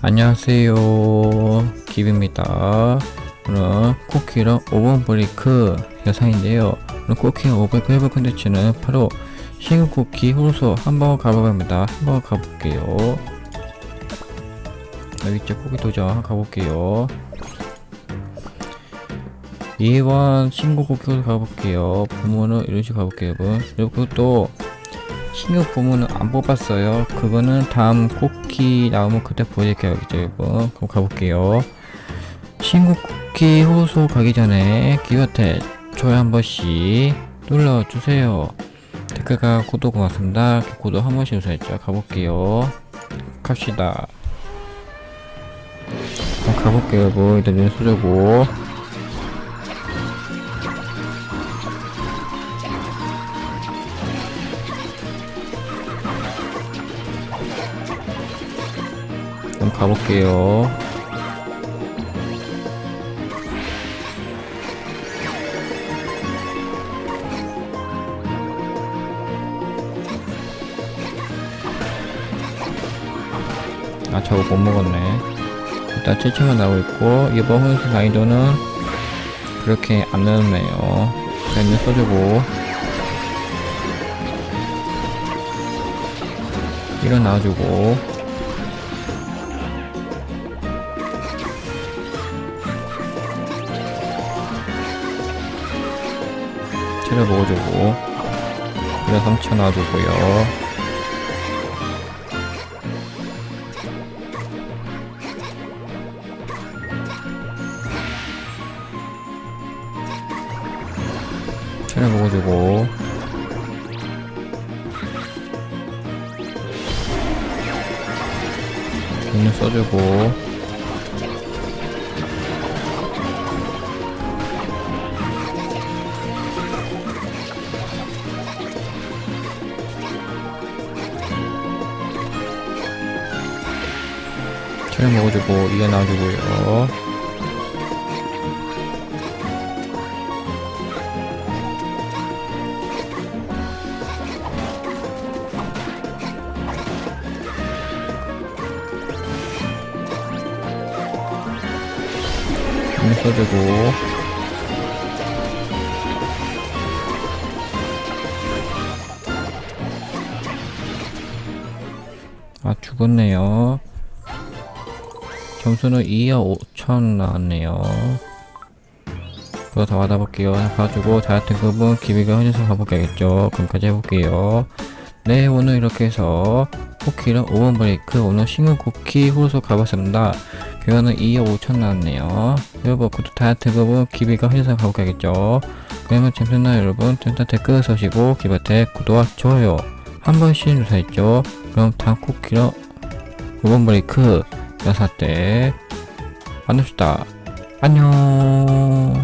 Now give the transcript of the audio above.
안녕하세요. 기브입니다. 오늘 쿠키랑 오븐 브레이크 영상인데요. 오늘 쿠키랑 오븐 브레이크 해볼 컨텐츠는 바로 싱글 쿠키 호소 한번 가보갑니다. 한번 가볼게요. 여기 있죠 쿠키 도전 가볼게요. 2번 싱글 쿠키로 가볼게요. 부모는 이런 식으로 가볼게요 여러분. 그리고 또 신규 부문은 안 뽑았어요. 그거는 다음 쿠키 나오면 그때 보여드릴게요. 여러분. 그럼 가볼게요. 신규 쿠키 호소 가기 전에 기어테 좋아요 한 번씩 눌러주세요. 댓글과 구독 고맙습니다. 구독 한 번씩 누르셨죠. 가볼게요. 갑시다. 가볼게요. 여러분. 일단 눈 쏘려고. 가볼게요. 아, 저거 못 먹었네. 일단 7층은 나오고 있고, 이번 혼수 난이도는 그렇게 안 넣었네요. 그냥 써주고. 일어나주고. 체력 먹어주고. 그래 3천 놔주고요. 체력 먹어주고. 돈을 써주고 체력 먹어주고 이게 놔주고요. 돈 써주고. 아 죽었네요 점수는 2억 5천 나왔네요. 그거 다 받아볼게요. 봐주고 다 같은 급은 기비가 흔해서 가볼게야겠죠. 그럼까지 해볼게요. 네 오늘 이렇게 해서 쿠키랑 오븐 브레이크 오늘 싱글 쿠키 후루소 가봤습니다. 결과는 2억 5천 나왔네요. 여러분 그것도 다 같은 급은 기비가 흔해서 가볼게야겠죠. 그러면 재밌나요 여러분? 일단 댓글 서시고 기바테 구독과 좋아요 한 번씩 누르셨죠. 그럼 다음 쿠키랑 오븐 브레이크 여사 때 만납시다. 안녕.